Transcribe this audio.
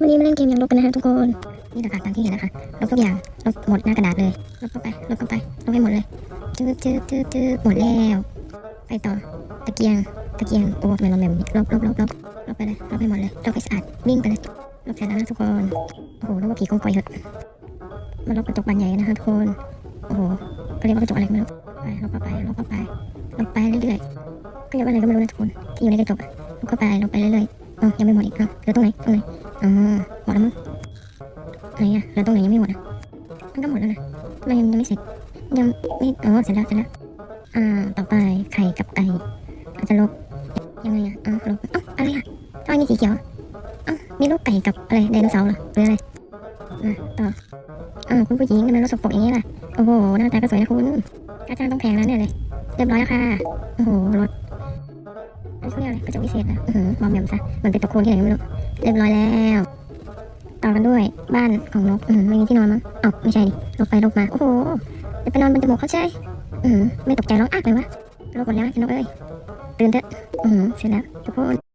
วันนี้มาเล่นเกมยังลบกันนะคะทุกคน นี่แหละค่ะตามที่เห็นนะคะลบทุกอย่างลบหมดหน้ากระดาษเลยลบเข้าไปลบเข้าไปลบให้หมดเลยจืดจืดจืดจืดหมดแล้วไปต่อตะเกียงตะเกียงโอ้ทำไมเราแบบนี้ลบลบลบลบลบไปเลยลบให้หมดเลยลบให้สะอาดวิ่งไปเลยลบเสร็จแล้วนะทุกคนโอ้โหล้วว่าผีกองกอยเหอะมาลบกระจกบานใหญ่นะคะทุกคนโอ้โหก็เรียกว่ากระจกอะไรไม่รู้ไปลบเข้าไปลบเข้าไปลบไปเรื่อยๆก็เรียกว่าอะไรก็ไม่รู้นะทุกคนที่อยู่ในกระจกอะลบเข้าไปลบไปเรื่อยๆอ๋อยังไม่หมดอีกเอ้าเหลือตรงไหนตรงไหน อ๋อหมดแล้วมั้งไหนอะเหลือตรงไหนยังไม่หมดอะมันก็หมดแล้วนะทำไมยังไม่เสร็จ ยังไม่อ๋อเสร็จแล้วเสร็จแล้วอ่าต่อไปไข่กับไก่อาจจะลบยังไงอะอ่าลบอ้าอะไรอะทำไมมีสีเขียวอ้ามีรูปไก่กับอะไรไดโนเสาร์เหรอหรืออะไรอะต่ออ้าคุณผู้หญิงทำไมรถสกปรกอย่างนี้ล่ะโอ้โหหน้าตาก็สวยนะคุณค่าจ้างต้องแพงแล้วเนี่ยเลยเรียบร้อยแล้วค่ะโอ้โหรถ เขาเรียกอะไรกระจกวิเศษนะอือหือมอมแมมซะเหมันเป็นตะโคนที่ไหนก็ไม่รู้เรียบร้อยแล้วต่อกันด้วยบ้านของนกอือหือไม่มีที่นอนมั้งเอ้าไม่ใช่ดิลกไปลกมาโอ้โหจะไปนอนบนจมูกเขาใช่อืมไม่ตกใจร้องอักเลยวะโลกหมดแล้วนะนกเอ้ยตื่นเถอะอืมเสร็จแล้วทุกคน